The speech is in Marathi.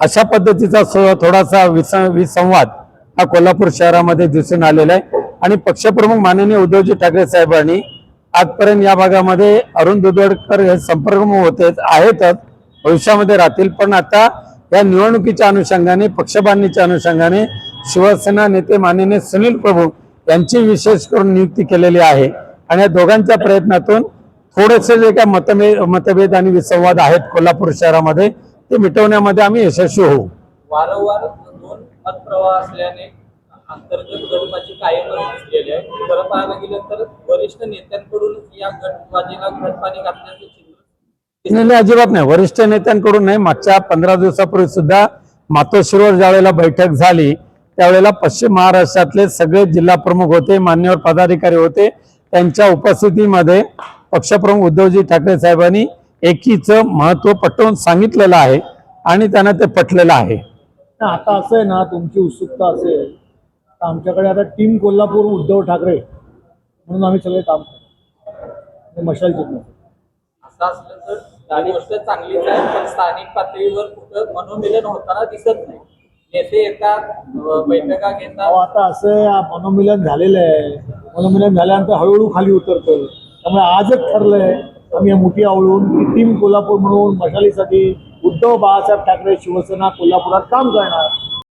अशा पद्धतीचा थोडासा विस- विसंवाद हा कोल्हापूर शहरामध्ये दिसून आलेला आहे. आणि पक्षप्रमुख माननीय उद्धवजी ठाकरे साहेबांनी आजपर्यंत या भागामध्ये अरुण दुधवडकर हे संपर्कप्रमुख होते आहेतच. भविष्यामध्ये राहतील. पण आता या निवडणुकीच्या अनुषंगाने पक्षबांधणीच्या अनुषंगाने शिवसेना नेते माननीय सुनील प्रभू यांची विशेष करून नियुक्ती केलेली आहे. आणि या दोघांच्या प्रयत्नातून थोडेसे जे काय मतभेद मतभेद आणि विसंवाद आहेत कोल्हापूर शहरामध्ये ते मिटवण्यामध्ये आम्ही यशस्वी होऊ. वारंवार दोन मतप्रवाह असल्याने अंतर्गत गटबाजी दिसलेली आहे. खरं पाहायला गेलं तर वरिष्ठ नेत्यांकडून या गटबाजीला घातल्याचं चिन्ह अजिबात नाही. वरिष्ठ नेत्यांकडून नाही. मागच्या पंधरा दिवसापूर्वी सुद्धा मातोश्रीवर ज्यावेळेला बैठक झाली त्यावेळेला पश्चिम महाराष्ट्रातले सगळे जिल्हा प्रमुख होते मान्यवर पदाधिकारी होते. त्यांच्या उपस्थितीमध्ये पक्षप्रमुख उद्धवजी ठाकरे साहेबांनी एकीचं महत्त्व पटवून सांगितलेलं आहे आणि त्यांना ते पटलेलं आहे. आता असं आहे ना तुमची उत्सुकता असेल तर आमच्याकडे आता टीम कोल्हापूर उद्धव ठाकरे म्हणून आम्ही सगळे काम करतो. मशाल असं असलं तर ही गोष्ट चांगलीच आहे पण स्थानिक पातळीवर कुठं मनोमिलन होताना दिसत नाही. नेते येतात अं, बैठका घेतात. आता असं मनोमिलन झालेलं आहे. मनोमिलन झाल्यानंतर हळूहळू खाली उतरतं त्यामुळे आजच ठरलंय आम्ही या मुठी आवळून टीम कोल्हापूर म्हणून मशालीसाठी उद्धव बाळासाहेब ठाकरे शिवसेना कोल्हापुरात काम करणार.